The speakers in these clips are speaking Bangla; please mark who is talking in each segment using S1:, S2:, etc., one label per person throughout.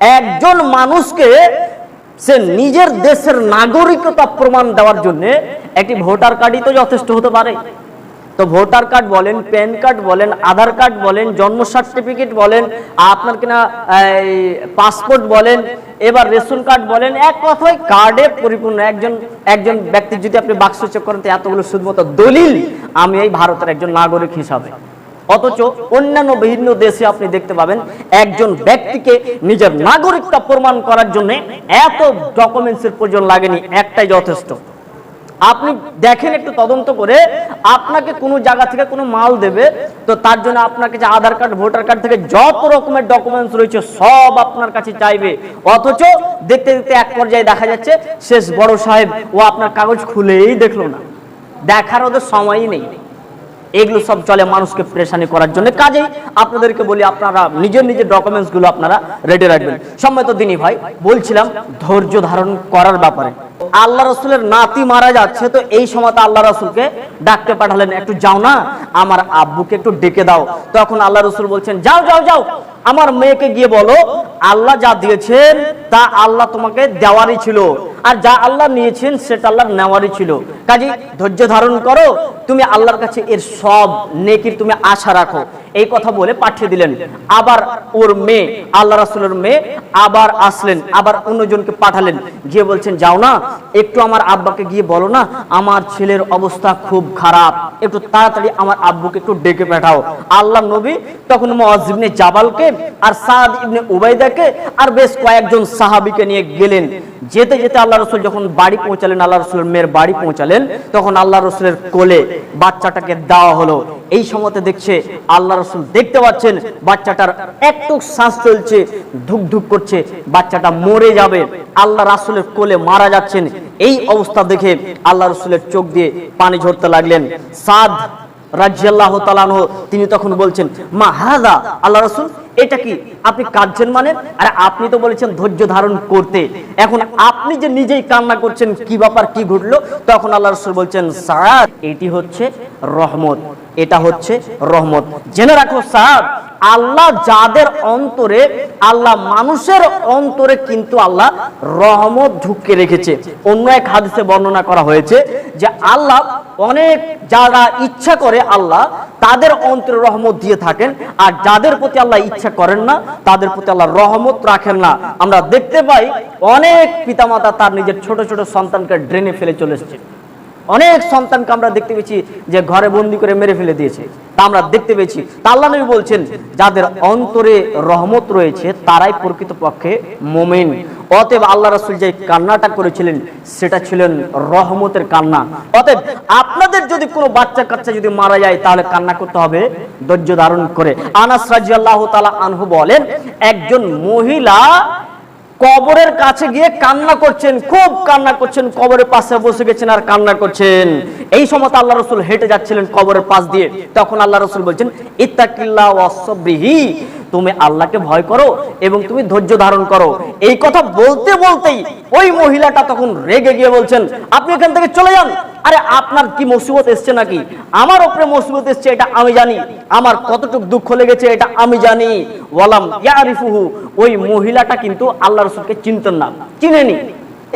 S1: একজন মানুষকে সে নিজের দেশের নাগরিকতা প্রমাণ দেওয়ার জন্য একটি ভোটার কার্ডই তো যথেষ্ট হতে পারে। তো ভোটার কার্ড বলেন, প্যান কার্ড বলেন, আধার কার্ড বলেন, জন্ম সার্টিফিকেট বলেন, আপনার কিনা পাসপোর্ট বলেন, এবার রেশন কার্ড বলেন, এক কথায় কার্ডে পরিপূর্ণ একজন একজন ব্যক্তি যদি আপনি বাক্স চেক করেন, তো এতগুলো শুধুমাত্র দলিল আমি এই ভারতের একজন নাগরিক হিসাবে। অথচ অন্যান্য বিভিন্ন দেশে আপনি দেখতে পাবেন একজন ব্যক্তিকে নিজের নাগরিকতা প্রমাণ করার জন্য এত ডকুমেন্টসের প্রয়োজন লাগেনি, একটাই যথেষ্ট। আপনি দেখেন একটু তদন্ত করে, আপনাকে কোনো জায়গা থেকে কোনো মাল দেবে, তো তার জন্য আপনাকে যে আধার কার্ড, ভোটার কার্ড থেকে যত রকমের ডকুমেন্টস রয়েছে সব আপনার কাছে চাইবে। অথচ দেখতে দেখতে এক পর্যায়ে দেখা যাচ্ছে, শেষ বড় সাহেব ও আপনার কাগজ খুলেই দেখল না। দেখার ওদের সময়ই নেই। এগুলো সব চলে মানুষকে প্রেশানি করার জন্য। কাজেই আপনাদেরকে বলি, আপনারা নিজের নিজের ডকুমেন্টসগুলো আপনারা রেডি রাখবেন। সম্মত দিনই ভাই, বলছিলাম ধৈর্য ধারণ করার ব্যাপারে। আল্লাহ রসুলের নাতি মারা যাচ্ছে, তো এই সময় তো আল্লাহ রসুলকে ডাকতে পাঠালেন, একটু যাও না, আমার আব্বুকে একটু ডেকে দাও। তখন আল্লাহ রসুল বলছেন, যাও যাও যাও, আমার মেয়েকে গিয়ে বলো, আল্লাহ যা দিয়েছেন, তা আল্লাহ তোমাকে দেওয়ারই ছিল, আর যা আল্লাহ নিয়েছেন, সেটা আল্লাহ নেওয়ারই ছিল। কাজে, ধৈর্য ধারণ করো। তুমি আল্লাহর কাছে এর সব নেকির তুমি আশা রাখো। এই কথা বলে পাঠিয়ে দিলেন। আবার ওর মেয়ে, আল্লাহ রাসুলের মেয়ে, আবার আসলেন, আবার অন্যজনকে পাঠালেন। গিয়ে বলছেন, যাও না, একটু আমার আব্বাকে গিয়ে বলো না, আমার ছেলের অবস্থা খুব খারাপ। একটু তাড়াতাড়ি আমার আব্বুকে একটু ডেকে পাঠাও। আল্লাহ নবী তখন মজিবনে জাবালকে আর সাদ ইবনে উবাইদাকে আর বেশ কয়েকজন সাহাবিকে নিয়ে গেলেন। যেতে যেতে আল্লাহ রসুল যখন বাড়ি পৌঁছালেন, আল্লাহ রসুলের মেয়ের বাড়ি পৌঁছালেন তখন আল্লাহ রসুলের কোলে বাচ্চাটাকে দেওয়া হলো। এই সময়তে দেখছে আল্লাহ রসুল দেখতে পাচ্ছেন, বাচ্চাটার একটু শ্বাস চলছে ধুক ধুক করছে, বাচ্চাটা মরে যাবে। আল্লাহ রাসুলের কোলে মারা যাচ্ছেন। এই অবস্থা দেখে আল্লাহ রসুলের চোখ দিয়ে পানি ঝরতে লাগলেন। সাদ রাজিয়াল্লাহ তালানহ তিনি তখন বলছেন, মা হাদা আল্লাহ রসুল, এটা কি? আপনি কাঁদছেন মানে? আরে আপনি তো বলেছেন ধৈর্য ধারণ করতে। এখন আপনি যে নিজেই কান্না করছেন, কি ব্যাপার, কি ঘটলো? তখন আল্লাহ রসুল বলছেন, সাদ, এটি হচ্ছে রহমত, এটা হচ্ছে রহমত। জেনে রাখো, সাদ, আল্লাহ যাদের অন্তরে, আল্লাহ মানুষের অন্তরে কিন্তু আল্লাহ রহমত ঢুকে রেখেছে। অন্য এক হাদিসে বর্ণনা করা হয়েছে যে আল্লাহ অনেক যারা ইচ্ছা করে আল্লাহ, তাদের অন্তরে রহমত দিয়ে থাকেন। আর যাদের প্রতি আল্লাহ ইচ্ছা করেন না, তাদের প্রতি আল্লাহ রহমত রাখেন না। আমরা দেখতে পাই অনেক পিতামাতা তার নিজের ছোট ছোট সন্তানকে ড্রেনে ফেলে চলে এসেছে। অনেক সন্তানকে আমরা দেখতে পেয়েছি যে ঘরে বন্দি করে মেরে ফেলে দিয়েছে। তা আমরা দেখতে পেয়েছি। তা আল্লাহ নবী বলছেন, যাদের অন্তরে রহমত রয়েছে, তারাই প্রকৃতপক্ষে মোমেন। অতএব আল্লাহ রাসুল যে কান্নাটা করেছিলেন, সেটা ছিলেন রহমতের কান্না। অতএব আপনাদের যদি কোনো বাচ্চা কাচ্চা যদি মারা যায়, তাহলে কান্না করতে হবে, ধৈর্য ধারণ করে। আনাস রাজি আল্লাহ তালা আনহু বলেন, একজন মহিলা কবরের কাছে গিয়ে কান্না করছেন, খুব কান্না করছেন, কবরের পাশে বসে গেছেন আর কান্না করছেন। এই সময় আল্লাহ রসুল হেঁটে যাচ্ছিলেন কবরের পাশ দিয়ে। তখন আল্লাহ রসুল বলছেন, ইত্তাকিল্লা তুমি আল্লাহকে ভয় করো এবং তুমি ধৈর্য ধারণ করো। এই কথা বলতে বলতেই ওই মহিলাটা তখন রেগে গিয়ে বলছেন, আপনি এখান থেকে চলে যান। আরে আপনার কি মুসিবত এসছে নাকি? আমার উপরে মুসিবত এসছে, এটা আমি জানি। আমার কতটুকু দুঃখ লেগেছে, এটা আমি জানি। ওয়ালাম ইয়ারিফুহু, ওই মহিলাটা কিন্তু আল্লাহ রসুলকে চিনতেন না, চিনেনি।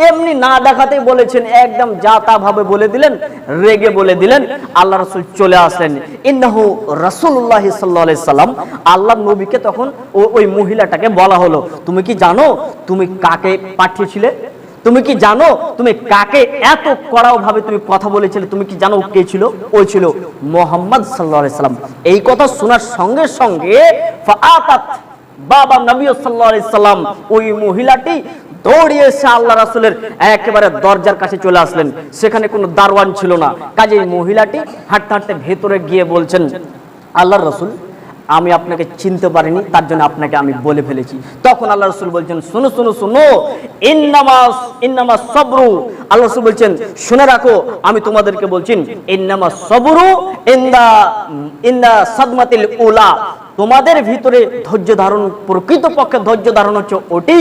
S1: এমনি না দেখাতেই বলেছেন, একদম যা তা ভাবে বলে দিলেন, রেগে বলে দিলেন, আল্লাহ রসুল চলে আসলেন। ইন্নাহু রাসূলুল্লাহি সাল্লাল্লাহু আলাইহি সাল্লাম আল্লাহ নবীকে তখন ওই মহিলাটাকে বলা হলো। তুমি কি জানো, তুমি কাকে পাঠিয়েছিলে? তুমি কি জানো তুমি কাকে এত কড়াও ভাবে তুমি কথা বলেছিলে? তুমি কি জানো কে ছিল? ওই ছিল মোহাম্মদ আলাইহি সাল্লাম। এই কথা শোনার সঙ্গে সঙ্গে বাবা নবী আলাইহি সাল্লাম ওই মহিলাটি দৌড়িয়ে এসে আল্লাহ রাসূলের একেবারে দরজার কাছে চলে আসলেন। সেখানে কোনো দারওয়ান ছিল না। কাজে মহিলাটি হাঁটতে হাঁটতে ভেতরে গিয়ে বলছেন, আল্লাহর রসুল আমি আপনাকে চিনতে পারিনি, তার জন্য আপনাকে আমি বলে ফেলেছি। তখন আল্লাহ রসুল বলছেন, শুনো শুনো শুনো ইন্নামাস ইন্নামা সবরু। আল্লাহ রসুল বলছেন, শুনে রাখো, আমি তোমাদেরকে বলছি, ইন্নামা সবরু ইন্দা ইন্দা সাদমাতিল উলা। তোমাদের ভিতরে ধৈর্য ধারণ, প্রকৃত পক্ষে ধৈর্য ধারণ হচ্ছে ওটি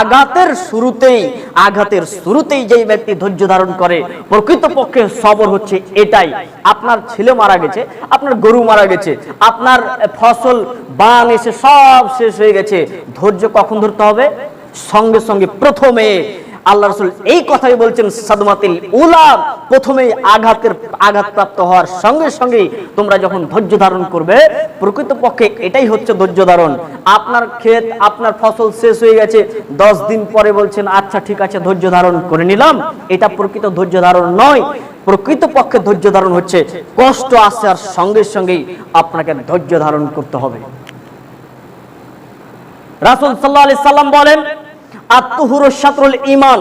S1: আঘাতের শুরুতেই আঘাতের শুরুতেই যেই ব্যক্তি ধৈর্য ধারণ করে, প্রকৃত পক্ষে সবর হচ্ছে এটাই। আপনার ছেলে মারা গেছে, আপনার গরু মারা গেছে, আপনার ফসল, বান এসে সব শেষ হয়ে গেছে। ধৈর্য কখন ধরতে হবে? সঙ্গে সঙ্গে প্রথমে আল্লাহ রসুল এই কথাই বলছেন সাদমাতিল উলাম। প্রথমেই আঘাতের আঘাতপ্রাপ্ত হওয়ার সঙ্গে সঙ্গে তোমরা যখন ধৈর্য ধারণ করবে, প্রকৃতপক্ষে এটাই হচ্ছে ধৈর্য ধারণ। আপনার ক্ষেত, আপনার ফসল শেষ হয়ে গেছে, দশ দিন পরে বলছেন আচ্ছা ঠিক আছে, ধৈর্য ধারণ করে নিলাম। এটা প্রকৃত ধৈর্য ধারণ নয়। প্রকৃতপক্ষে ধৈর্য ধারণ হচ্ছে কষ্ট আসার সঙ্গে সঙ্গেই আপনাকে ধৈর্য ধারণ করতে হবে। রাসুল সাল্লাহ সাল্লাম বলেন আত্মহুর ইমান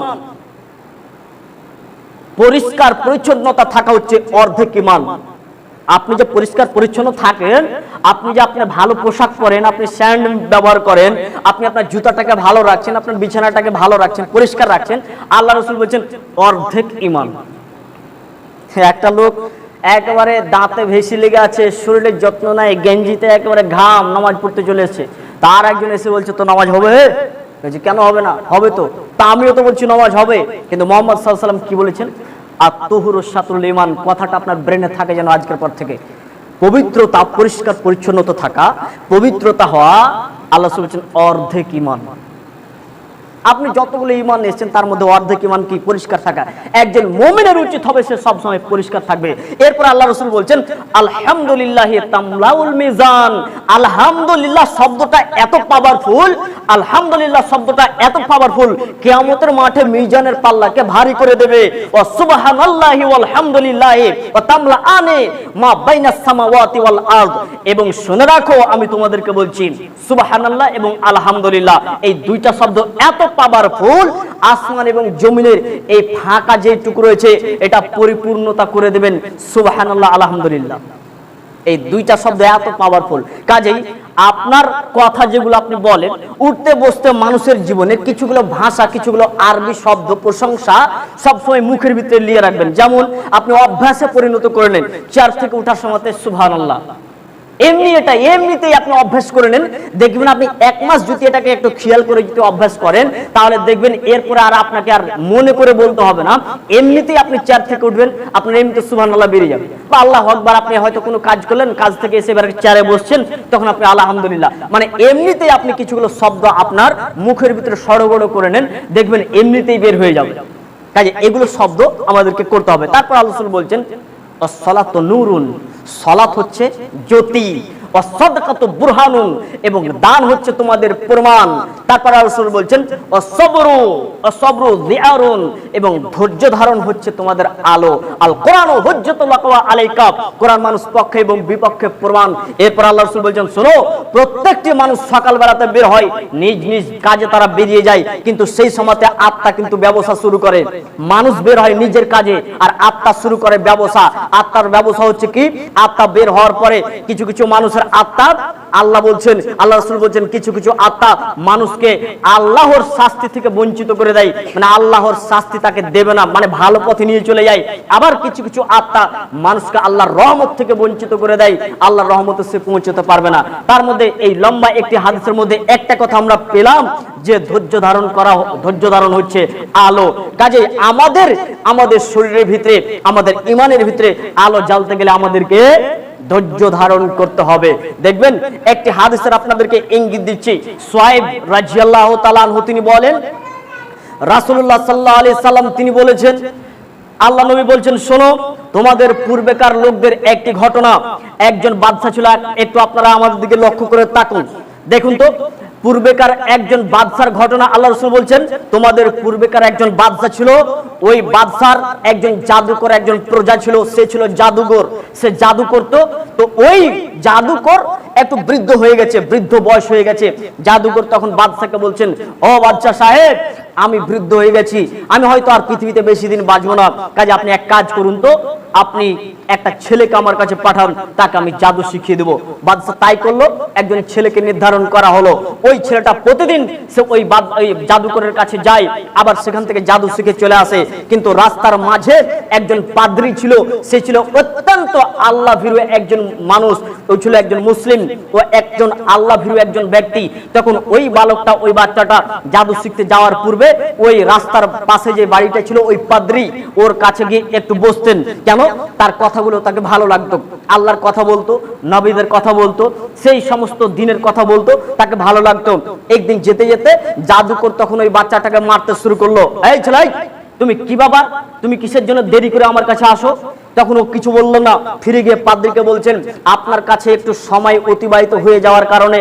S1: পরিষ্কার পরিচ্ছন্নতা থাকা হচ্ছে অর্ধেক ইমান আপনি যে পরিষ্কার পরিচ্ছন্ন থাকেন, আপনি যে আপনার ভালো পোশাক পরেন, আপনি স্যান্ড ব্যবহার করেন, আপনি আপনার জুতাটাকে ভালো রাখছেন, আপনার বিছানাটাকে ভালো রাখছেন, পরিষ্কার রাখছেন, আল্লাহ রসুল বলছেন অর্ধেক ইমান একটা লোক একেবারে দাঁতে ভেসি লেগে আছে, শরীরের যত্ন নাই গেঞ্জিতে একেবারে ঘাম, নামাজ পড়তে চলে এসেছে তার একজন এসে বলছে তো নামাজ হবে? বলছে, কেন হবে না? হবে তো। তা আমিও তো বলছি নমাজ হবে। কিন্তু মোহাম্মদ সাল্লাম কি বলেছেন? আর আত্মহুর সাতুল ইমান কথাটা আপনার ব্রেনে থাকে যেন আজকের পর থেকে। পবিত্রতা, পরিষ্কার, পরিচ্ছন্নতা থাকা, পবিত্রতা হওয়া, আল্লাহ বলছেন, অর্ধেক ইমান আপনি যতগুলো ইমান এসেছেন তার মধ্যে অর্ধেক ইমান কি পরিষ্কার থাকা? একজন মোমিনের উচিত হবে সে সবসময় পরিষ্কার থাকবে। এরপর আল্লাহ রসুল বলছেন, আলহামদুলিল্লাহ মিজান। আলহামদুলিল্লাহ শব্দটা এত পাওয়ারফুল আলহামদুলিল্লাহ শব্দটা এত পাওয়ারফুল কিয়ামতের মাঠে মিজানের পাল্লাকে ভারী করে দেবে। ও সুবহানাল্লাহি ওয়াল ও তামলা আনে মা বাইনাস সামাওয়াতি ওয়াল আরদ। এবং শুনে রাখো, আমি তোমাদেরকে বলছি, সুবহানাল্লাহ এবং আলহামদুলিল্লাহ, এই দুইটা শব্দ এত পাওয়ারফুল আসমান এবং জমিনের এই ফাঁকা যেটুকু রয়েছে, এটা পরিপূর্ণতা করে দেবেন। সুবহানাল্লাহ, আলহামদুলিল্লাহ। এই দুইটা শব্দ এত পাওয়ারফুল কাজেই আপনার কথা যেগুলো আপনি বলেন, উঠতে বসতে মানুষের জীবনে কিছুগুলো ভাষা, কিছুগুলো আরবি শব্দ, প্রশংসা সবসময় মুখের ভিতরে নিয়ে রাখবেন। যেমন আপনি অভ্যাসে পরিণত করে নেন চেয়ার থেকে উঠার সময় সুবহানাল্লাহ। এমনি এটা এমনিতেই আপনি অভ্যাস করে নেন। দেখবেন আপনি এক মাস যদি এটাকে একটু খেয়াল করে যদি অভ্যাস করেন, তাহলে দেখবেন এরপরে আর আপনাকে আর মনে করে বলতে হবে না। এমনিতেই আপনি চেয়ার থেকে উঠবেন, আপনার এমনিতে সুবহানাল্লাহ বেরিয়ে যাবে। বা আল্লাহ আকবার, আপনি হয়তো কোনো কাজ করলেন, কাজ থেকে এসে এবার চেয়ারে বসছেন, তখন আপনি আলহামদুলিল্লাহ। মানে এমনিতেই আপনি কিছুগুলো শব্দ আপনার মুখের ভিতরে সড়গড় করে নেন, দেখবেন এমনিতেই বের হয়ে যাবে। কাজে এগুলো শব্দ আমাদেরকে করতে হবে। তারপর আল্লাহ বলছেন নুরুন। সলাত হচ্ছে জ্যোতি। অসদকাত বুরহানুন, এবং দান হচ্ছে তোমাদের প্রমাণ। তারপর রাসূল বলছেন অসবরু অসবরু জিয়ারুন এবং ধৈর্য ধারণ হচ্ছে তোমাদের আলো। আল কোরআন হুজ্জাতুল লাকা আলাইকা। কোরআন মানুষ পক্ষে এবং বিপক্ষে প্রমাণ। এরপর আল্লাহ রাসূল বলছেন, শোনো, প্রত্যেকটি মানুষ বের হয়, নিজ নিজ কাজে তারা বেরিয়ে যায়, কিন্তু সেই সময়তে আত্মা কিন্তু ব্যবসা শুরু করে। মানুষ বের হয় নিজের কাজে, আর আত্মা শুরু করে ব্যবসা। আত্মার ব্যবসা হচ্ছে কি? আত্মা বের হওয়ার পরে কিছু কিছু মানুষের আত্মা, আল্লাহ বলছেন, আল্লাহ রসুল বলছেন, কিছু কিছু আত্মা মানুষকে আল্লাহর শাস্তি থেকে বঞ্চিত করে দেয়। মানে আল্লাহর শাস্তি তাকে দেবে না মানে ভালো পথে নিয়ে চলে যায়। আবার কিছু কিছু আত্মা মানুষকে আল্লাহর রহমত থেকে বঞ্চিত করে দেয়। আল্লাহর রহমতে সে পৌঁছতে পারবে না। তার মধ্যে এই লম্বা একটি হাদিসের মধ্যে একটা কথা আমরা পেলাম, যে ধৈর্য ধারণ করা, ধৈর্য ধারণ হচ্ছে আলো। কাজে আমাদের আমাদের শরীরের ভিতরে, আমাদের ইমানের ভিতরে আলো জ্বালতে গেলে আমাদেরকে ধৈর্য ধারণ করতে হবে। দেখবেন, একটি হাদিসের আপনাদেরকে ইঙ্গিত দিচ্ছি। সোয়াইব রাজিয়াল্লাহ তালানহু তিনি বলেন রাসুল্লাহ সাল্লাহ আলি সাল্লাম তিনি বলেছেন, আল্লাহ নবী বলছেন, শোনো, তোমাদের পূর্বেকার লোকদের একটি ঘটনা। একজন বাদশা ছিল, একটু আপনারা আমাদের দিকে লক্ষ্য করে তাকুন। দেখুন তো পূর্বেকার একজন বাদশার ঘটনা আল্লাহ রসুল বলছেন, তোমাদের পূর্বেকার একজন বাদশা ছিল, ওই বাদশার একজন জাদুকর একজন প্রজা ছিল, সে ছিল জাদুকর, সে জাদু করতো তো ওই জাদুকর একটু বৃদ্ধ হয়ে গেছে, বৃদ্ধ বয়স হয়ে গেছে। জাদুকর তখন বাদশাকে বলছেন, ও বাদশা সাহেব, আমি বৃদ্ধ হয়ে গেছি, আমি হয়তো আর পৃথিবীতে বেশি দিন বাঁচবো না। কাজে আপনি এক কাজ করুন তো, আপনি একটা ছেলেকে আমার কাছে পাঠান, তাকে আমি জাদু শিখিয়ে দেবো। বাদশাহ তাই করল, একজন ছেলেকে নির্ধারণ করা হলো। ওই ছেলেটা প্রতিদিন সে ওই জাদুকরের কাছে যায়, আবার সেখান থেকে জাদু শিখে চলে আসে। কিন্তু রাস্তার মাঝে একজন পাদ্রী ছিল, সে ছিল অত্যন্ত আল্লাহ ভীরু একজন মানুষ। ও ছিল একজন মুসলিম, ও একজন আল্লাহ ভিরু একজন ব্যক্তি। তখন ওই বালকটা, ওই বাচ্চাটা জাদু শিখতে যাওয়ার পূর্বে ওই রাস্তার পাশে যে বাড়িটা ছিল, ওই পাদ্রী ওর কাছে গিয়ে একটু বসতেন। কেন? তার কথা কথাগুলো তাকে ভালো লাগতো। আল্লাহর কথা বলতো, নবীদের কথা বলতো, সেই সমস্ত দিনের কথা বলতো, তাকে ভালো লাগতো। একদিন যেতে যেতে জাদুকর তখন ওই বাচ্চাটাকে মারতে শুরু করল। এই ছেলাই, তুমি কি বাবা? তুমি কিসের জন্য দেরি করে আমার কাছে আসো? তখন ও কিছু বলল না। ফিরে গিয়ে পাদ্রিকে বলছেন, আপনার কাছে একটু সময় অতিবাহিত হয়ে যাওয়ার কারণে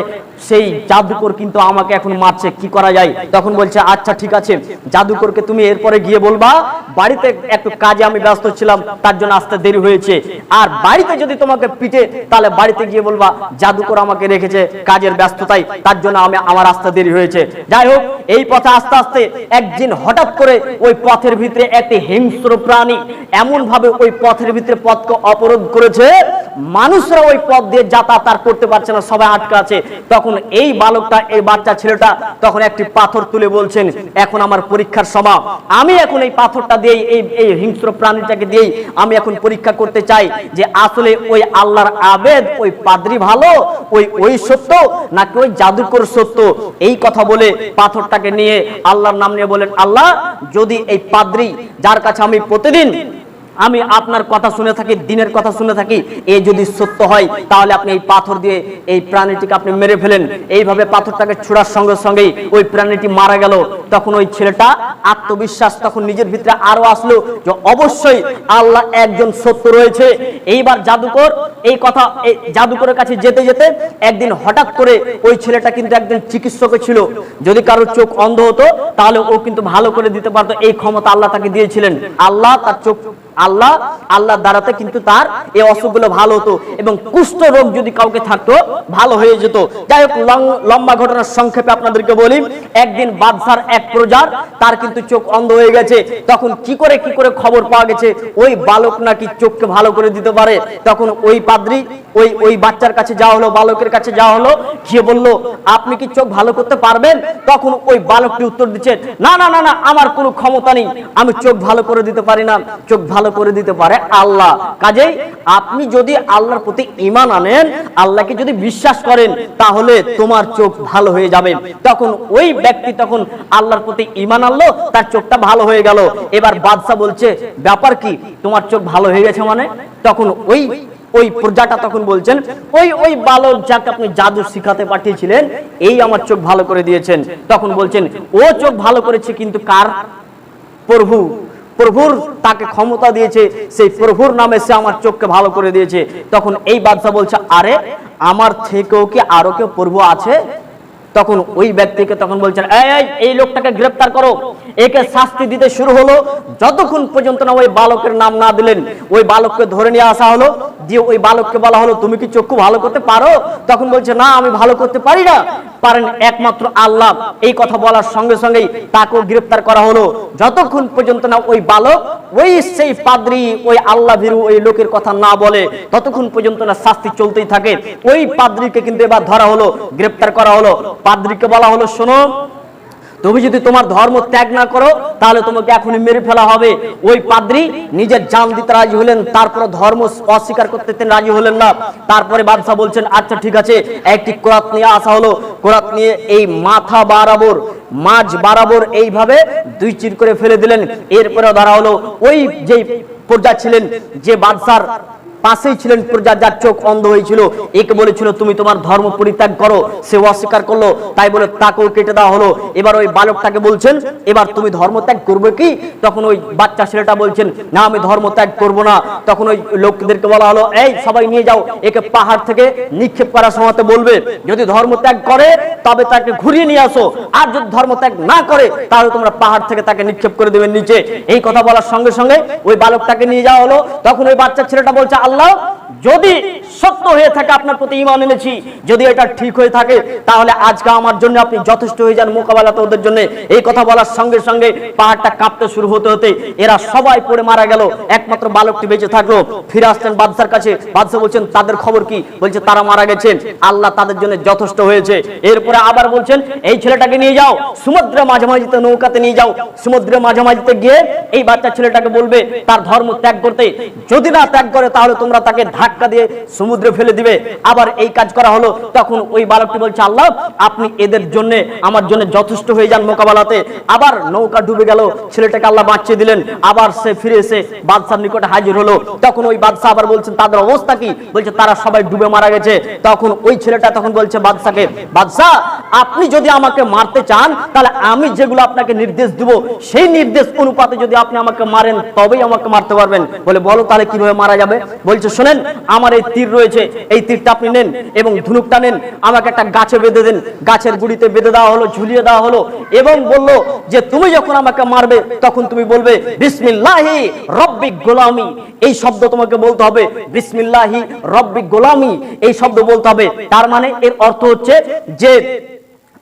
S1: সেই জাদুকর কিন্তু আমাকে এখন মারছে, কি করা যায়? তখন বলছে আচ্ছা ঠিক আছে, জাদুকরকে তুমি এরপরে গিয়ে বলবা, বাড়িতে একটু কাজে আমি ব্যস্ত ছিলাম, তার জন্য আসতে দেরি হয়েছে। আর বাড়িতে যদি তোমাকে পিটে, তাহলে বাড়িতে গিয়ে বলবা, জাদুকর আমাকে রেখেছে কাজের ব্যস্ততায়, তার জন্য আমি, আমার আসতে দেরি হয়েছে। যাই হোক, এই পথে আস্তে আস্তে একদিন হঠাৎ করে ওই পথের ভিতরে একটি হিংস্র প্রাণী এমন ভাবে ওই পথের ভিতরে পথকে অবরোধ করেছে। মানুষরা ওই পথ দিয়ে যাতায়াত করতে পারছে না, সবাই আটকা আছে। তখন এই বালকটা, এই বাচ্চা ছেলেটা তখন একটি পাথর তুলে বলছেন, এখন আমার পরীক্ষার সময়। আমি এখন এই পাথরটা দিয়ে এই এই হিংস্র প্রাণীটাকে দিয়েই আমি এখন পরীক্ষা করতে চাই যে আসলে ওই আল্লাহর আবেদ, ওই পাদ্রি ভালো, ওই ওই সত্য, নাকি ওই জাদুকর সত্য? এই কথা বলে পাথরটাকে নিয়ে আল্লাহর নাম নিয়ে বলেন, আল্লাহ, যদি এই পাদ্রি যার কাছে আমি প্রতিদিন আমি আপনার কথা শুনে থাকি, দিনের কথা শুনে থাকি এ যদি সত্য হয়, তাহলে আপনি এই পাথর দিয়ে এই প্রাণীটিকে আপনি মেরে ফেলেন। এইভাবে পাথরটাকে ছোড়ার সঙ্গে সঙ্গেই ওই প্রাণীটি মারা গেল। তখন ওই ছেলেটা আত্মবিশ্বাস তখন নিজের ভিতরে আরও আসলো যে অবশ্যই আল্লাহ একজন সত্য রয়েছে। এইবার জাদুকর এই কথা, এই জাদুকরের কাছে যেতে যেতে একদিন হঠাৎ করে ওই ছেলেটা কিন্তু একজন চিকিৎসক ছিল। যদি কারোর চোখ অন্ধ হতো, তাহলে ও কিন্তু ভালো করে দিতে পারতো। এই ক্ষমতা আল্লাহ তাকে দিয়েছিলেন। আল্লাহ তার চোখ আল্লাহ আল্লাহ দ্বারাতে কিন্তু তার এই অসুখগুলো ভালো হতো এবং কুষ্ঠ রোগ যদি কাউকে থাকতো, ভালো হয়ে যেত। যাই হোক লম্বা ঘটনার সংক্ষেপে আপনাদেরকে বলি, একদিন বাদশার এক প্রজার, তার কিন্তু চোখ অন্ধ হয়ে গেছে। তখন কি করে কি করে খবর পাওয়া গেছে? ওই বালক নাকি চোখকে ভালো করে দিতে পারে? তখন ওই পাদ্রি, ওই ওই বাচ্চার কাছে যাওয়া হলো, বালকের কাছে যাওয়া হলো, গিয়ে বলল, আপনি কি চোখ ভালো করতে পারবেন? তখন ওই বালকটি উত্তর দিচ্ছেন না না না না, আমার কোনো ক্ষমতা নেই। আমি চোখ ভালো করে দিতে পারি না। চোখ ভালো করে দিতে পারে আল্লাহ। কাজেই আপনি যদি আল্লাহর প্রতি ইমান আনেন, আল্লাহকে যদি বিশ্বাস করেন, তাহলে তোমার চোখ ভালো হয়ে যাবে। তখন ওই ব্যক্তি তখন আল্লাহর প্রতি ইমান আনলো, তার চোখটা ভালো হয়ে গেল। এবার বাদশা বলছে, ব্যাপার কি? তোমার চোখ ভালো হয়ে গেছে মানে? তখন ওই ওই প্রজাটা তখন বলছেন, ওই ওই বালক যাকে আপনি জাদু শিখাতে পাঠিয়েছিলেন, এই আমার চোখ ভালো করে দিয়েছেন। তখন বলছেন, ও চোখ ভালো করেছে কিন্তু কার? প্রভু। প্রভুর তাকে ক্ষমতা দিয়েছে, সেই প্রভুর নামে সে আমার চোখকে ভালো করে দিয়েছে। তখন এই বাদশা বলছে, আরে, আমার থেকেও কি আরও কেউ প্রভু আছে? তখন ওই ব্যক্তিকে তখন বলছেন এই লোকটাকে গ্রেপ্তার করো। একে শাস্তি দিতে শুরু হলো। যতক্ষণ পর্যন্ত না ওই বালকের নাম না দিলেন, ওই বালককে ধরে নিয়ে আসা হলো দিয়ে ওই বালককে বলা হলো, তুমি কি চক্ষু ভালো করতে পারো? তখন বলছে, না, আমি ভালো করতে পারি না। পারেন একমাত্র আল্লাহ। এই কথা বলার সঙ্গে সঙ্গেই তাকেও গ্রেফতার করা হলো। যতক্ষণ পর্যন্ত না ওই বালক, ওই সেই পাদ্রি, ওই আল্লাহ ভীরু, ওই লোকের কথা না বলে, ততক্ষণ পর্যন্ত না শাস্তি চলতেই থাকে। ওই পাদ্রিকে কিন্তু এবার ধরা হলো গ্রেফতার করা হলো। পাদ্রিকে বলা হলো, শোনো তুমি যদি তোমার ধর্ম ত্যাগ না করো, তাহলে তোমাকে এখনই মেরে ফেলা হবে। ওই পাদ্রি নিজের জান দিতে রাজি হলেন তারপরে ধর্ম অস্বীকার করতে তিনি রাজি হলেন না। তারপরে বাদশাহ বলছেন আচ্ছা ঠিক আছে, একটি কোরাত নিয়ে আসা হলো। কোরাত নিয়ে এই মাথা বারাবর, মাঝ বারাবর এইভাবে দুই চির করে ফেলে দিলেন। এরপরে ধরা হলো। ওই যে প্রজা ছিলেন, যে বাদশার পাশেই ছিলেন প্রজা যার চোখ অন্ধ হয়েছিল। একে বলেছিল, তুমি তোমার ধর্ম পরিত্যাগ করো। সে অস্বীকার করল। তাই বলে তাকেও কেটে দেওয়া হলো। এবার ওই বালকটাকে বলছেন, এবার তুমি ধর্ম ত্যাগ করবে কি? তখন ওই বাচ্চা ছেলেটা বলছেন, না, আমি ধর্ম ত্যাগ করব না। তখন ওই লোকদেরকে বলা হলো, এই, সবাই নিয়ে যাও। একে পাহাড় থেকে নিক্ষেপ করার সময় বলবে, যদি ধর্ম ত্যাগ করে, তবে তাকে ঘুরিয়ে নিয়ে আসো। আর যদি ধর্ম ত্যাগ না করে, তাহলে তোমরা পাহাড় থেকে তাকে নিক্ষেপ করে দেবেন নিচে। এই কথা বলার সঙ্গে সঙ্গে ওই বালকটাকে নিয়ে যাওয়া হলো। তখন ওই বাচ্চা ছেলেটা বলছে আল্লাহ যদি সত্য হয়ে থাকে, আপনার প্রতি ইমান এনেছি। যদি এটা ঠিক হয়ে থাকে, তাহলে আজকে আমার জন্য আপনি যথেষ্ট হয়ে যান মোকাবেলাতে ওদের জন্য। এই কথা বলার সঙ্গে সঙ্গে পাহাড়টা কাঁপতে শুরু হতে হতে এরা সবাই পড়ে মারা গেল। একমাত্র বালকটি বেঁচে থাকল। ফিরে আসতেন বাদশার কাছে। বাদশা বলছেন, তাদের খবর কি? বলছে, তারা মারা গেছে আল্লাহ তাদের জন্য যথেষ্ট হয়েছে। এরপরে আবার বলছেন, এই ছেলেটাকে নিয়ে যাও। সমুদ্রের মাঝামাঝিতে নৌকাতে নিয়ে যাও। সমুদ্রের মাঝামাঝিতে গিয়ে এই বাচ্চা ছেলেটাকে বলবে, তার ধর্ম ত্যাগ করতে। যদি না ত্যাগ করে, তাহলে তোমরা তাকে ধাক্কা দিয়ে সমুদ্রে ফেলে দিবে। আবার এই কাজ করা হলো, তখন ওই বালকটি বলছে, আল্লাহ, আপনি এদের জন্য, আমার জন্য যথেষ্ট হয়ে যান মোকাবেলাতে। আবার নৌকা ডুবে গেল, ছেলেটাকে আল্লাহ বাঁচিয়ে দিলেন। আবার সে ফিরে এসে বাদশার নিকটে হাজির হলো। তখন ওই বাদশাহ আবার বলছেন, তাদের অবস্থা কি? বলছে, তারা সবাই ডুবে মারা গেছে। তখন ওই ছেলেটা তখন বলছে বাদশাকে, বাদশাহ, আপনি যদি আমাকে মারতে চান, তাহলে আমি যেগুলো আপনাকে নির্দেশ দিব, সেই নির্দেশ অনুপাতে যদি আপনি আমাকে মারেন, তবেই আমাকে মারতে পারবেন। বলে, বলো তাহলে কীভাবে মারা যাবে? বলছে, শোনেন আমার এই তীর রয়েছে, এই তীরটা আপনি নেন এবং ধনুকটা নেন। আমাকে একটা গাছে বেঁধে দেন। গাছের গুড়িতে বেঁধে দেওয়া হলো, ঝুলিয়ে দেওয়া হলো এবং বলল যে, তুমি যখন আমাকে মারবে, তখন তুমি বলবে, বিসমিল্লাহি রব্বিক গোলামি। এই শব্দ তোমাকে বলতে হবে, বিসমিল্লাহি রব্বিক গোলামি। এই শব্দ বলতে হবে। তার মানে এর অর্থ হচ্ছে যে,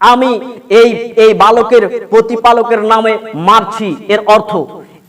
S1: আমি এই এই বালকের প্রতিপালকের নামে মারছি। এর অর্থ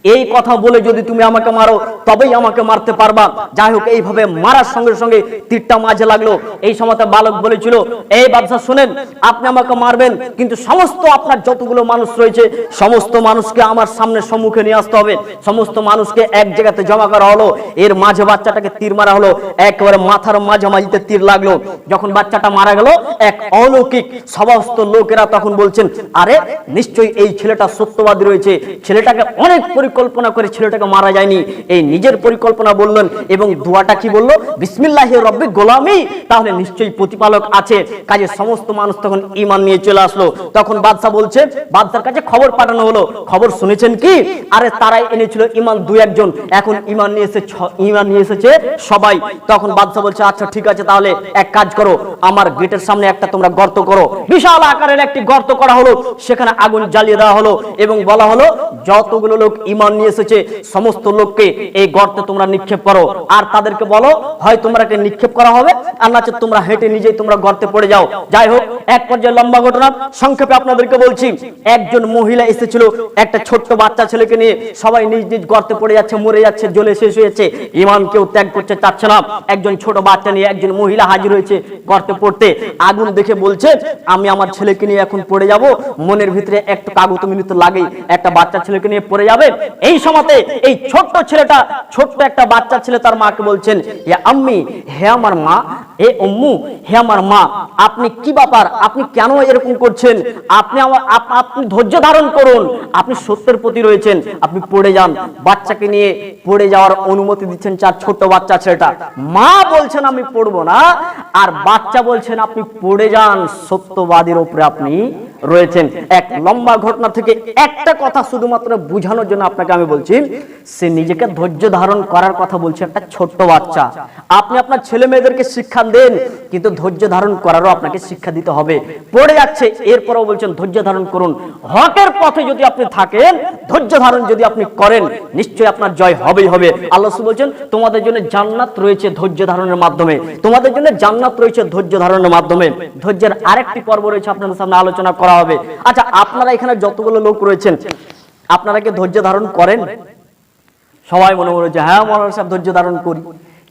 S1: এই কথা বলে যদি তুমি আমাকে মারো, তবেই আমাকে মারতে পারবা। যাই হোক, এইভাবে মারার সঙ্গে সঙ্গে তীরটা মাঝে লাগল। এই সময় বালক বলেছিল, এই বাদশা, শুনেন, আপনি আমাকে মারবেন, কিন্তু সমস্ত আপনার যতগুলো মানুষ রয়েছে, সমস্ত মানুষকে আমার সামনে সম্মুখে নিয়ে আসতে হবে। সমস্ত মানুষকে এক জায়গাতে জমা করা হলো। এর মাঝে বাচ্চাটাকে তীর মারা হলো। একেবারে মাথার মাঝামাঝিতে তীর লাগল। যখন বাচ্চাটা মারা গেল, এক অলৌকিক সমস্ত লোকেরা তখন বলছেন, আরে, নিশ্চয়ই এই ছেলেটা সত্যবাদী রয়েছে। ছেলেটাকে অনেক পরিকল্পনা করে ছেলেটাকে মারা যায়নি। এই নিজের পরিকল্পনা বললেন এবং দোয়াটা কি বলল? বিসমিল্লাহ রব্বি গোলামি। তাহলে নিশ্চয়ই প্রতিপালক আছে। কাজে সমস্ত মানুষ তখন ইমান নিয়ে চলে আসলো। তখন বাদশাহ বলছে, বাদশার কাছে খবর পাঠানো হলো। খবর শুনেছেন কি? আরে তারাই এনেছিল ইমান দুই একজন। এখন ইমান নিয়ে এসে ইমান নিয়ে এসেছে সবাই। তখন বাদশাহ বলছে আচ্ছা ঠিক আছে, তাহলে এক কাজ করো। আমার গেটের সামনে একটা তোমরা গর্ত করো। বিশাল আকারের একটি গর্ত করা হলো। সেখানে আগুন জ্বালিয়ে দেওয়া হলো এবং বলা হলো, যতগুলো লোক ইমান নিয়ে এসেছে, সমস্ত লোককে এই গর্তে তোমরা নিক্ষেপ করো। আর তাদেরকে বলো, হয় তোমরাকে নিক্ষেপ করা হবে, আর নাচে তোমরা হেঁটে নিজেই তোমরা গর্তে পড়ে যাও। যাই হোক, এক পর্যায়ে লম্বা ঘটনা, সংক্ষেপে আপনাদেরকে বলছি, একজন মহিলা এসেছিল, একটা ছোট্ট বাচ্চা ছেলেকে নিয়ে, সবাই নিজ নিজ গর্তে পড়ে যাচ্ছে, মরে যাচ্ছে, জ্বলে শেষ হয়েছে ইমান কেউ ত্যাগ করতে চাচ্ছে না। একজন ছোট বাচ্চা নিয়ে একজন মহিলা হাজির হয়েছে গর্তে পড়তে। আগুন দেখে বলছে, আমি আমার ছেলেকে নিয়ে এখন পড়ে যাব, মনের ভিতরে একটু কাগজ মিনিট লাগে একটা বাচ্চা ছেলেকে নিয়ে পড়ে যাবে এই সময়তে এই ছোট্ট ছেলেটা, ছোট্ট একটা বাচ্চা ছেলে তার মাকে বলছেন হে আম্মি, হে আমার মা, হে অম্মু হে আমার মা, আপনি কি ব্যাপার? আপনি কেন এরকম করছেন? আপনি আমার আপনি ধৈর্য ধারণ করুন। আপনি সত্যের প্রতি রয়েছেন। আপনি পড়ে যান। বাচ্চাকে নিয়ে পড়ে যাওয়ার অনুমতি দিচ্ছেন চার ছোট বাচ্চা ছেলেটা। মা বলছেন, আমি পড়ব না। আর বাচ্চা বলছেন, আপনি পড়ে যান। সত্যবাদীর উপরে আপনি রয়েছেন। এক লম্বা ঘটনা থেকে একটা কথা শুধুমাত্র বোঝানোর জন্য আপনাকে আমি বলছি, সে নিজেকে ধৈর্য ধারণ করার কথা বলছে একটা ছোট্ট বাচ্চা। আপনি আপনার ছেলে মেয়েদেরকে শিক্ষা দেন, কিন্তু ধৈর্য ধারণ করারও আপনাকে শিক্ষা দিতে হবে। পড়ে যাচ্ছে, এরপরেও বলছেন, ধৈর্য ধারণ করুন। হকের পথে যদি আপনি থাকেন, ধৈর্য ধারণ যদি আপনি করেন, নিশ্চয়ই আপনার জয় হবেই হবে। আল্লাহ বলছেন, তোমাদের জন্য জান্নাত রয়েছে ধৈর্য ধারণের মাধ্যমে। তোমাদের জন্য জান্নাত রয়েছে ধৈর্য ধারণের মাধ্যমে। ধৈর্যের আরেকটি পর্ব রয়েছে আপনাদের সামনে আলোচনা করা হবে। আচ্ছা আপনারা এখানে যতগুলো লোক রয়েছেন, আপনারা কি ধৈর্য ধারণ করেন? সবাই মনে মনে হচ্ছে হ্যাঁ মৌলানা সাহেব, ধৈর্য ধারণ করি।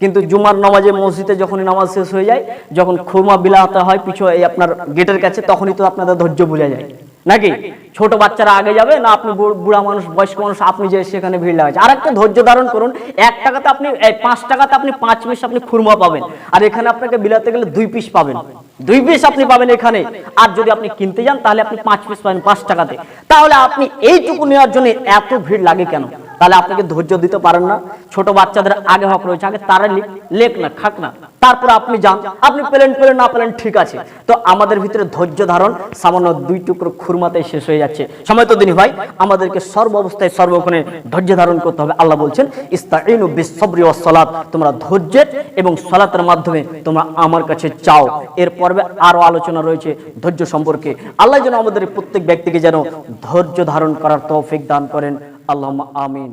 S1: কিন্তু জুমার নামাজে মসজিদে যখনই নামাজ শেষ হয়ে যায়, যখন খুরমা বিলাতে হয় পিছু এই আপনার গেটের কাছে, তখনই তো আপনাদের ধৈর্য বোঝা যায়। নাকি? ছোট বাচ্চারা আগে যাবে? না, আপনি বুড়া মানুষ, বয়স্ক মানুষ, আপনি যে সেখানে ভিড় লাগাচ্ছে আর একটা ধৈর্য ধারণ করুন, এক টাকাতে আপনি পাঁচ টাকাতে আপনি পাঁচ পিস আপনি খুরমা পাবেন। আর এখানে আপনাকে বিলাতে গেলে দুই পিস পাবেন। দুই পিস আপনি পাবেন এখানে। আর যদি আপনি কিনতে যান, তাহলে আপনি পাঁচ পিস পাবেন পাঁচ টাকাতে। তাহলে আপনি এইটুকু নেওয়ার জন্য এত ভিড় লাগে কেন? তাহলে আপনাকে ধৈর্য দিতে পারেন না। ছোট বাচ্চাদের আগে হক রয়েছে। আগে তারা লেখ না, খাক না। তারপর আপনি যান। আপনি পেলেন পেলেন, না পেলেন, ঠিক আছে। তো আমাদের ভিতরে ধৈর্য ধারণ, সামান্য দুই টুকরো খুরমাতেই শেষ হয়ে যাচ্ছে। সময় তো দিনী ভাই, আমাদেরকে সর্ব অবস্থায় সর্বক্ষণে ধৈর্য ধারণ করতে হবে। আল্লাহ বলছেন ইস্তাইনু বিসবরি ওয়াস সালাত তোমরা ধৈর্যের এবং সালাতের মাধ্যমে তোমরা আমার কাছে চাও। এর পর্বে আরও আলোচনা রয়েছে ধৈর্য সম্পর্কে। আল্লাহ যেন আমাদের প্রত্যেক ব্যক্তিকে যেন ধৈর্য ধারণ করার তৌফিক দান করেন। আল্লাহ আমিন।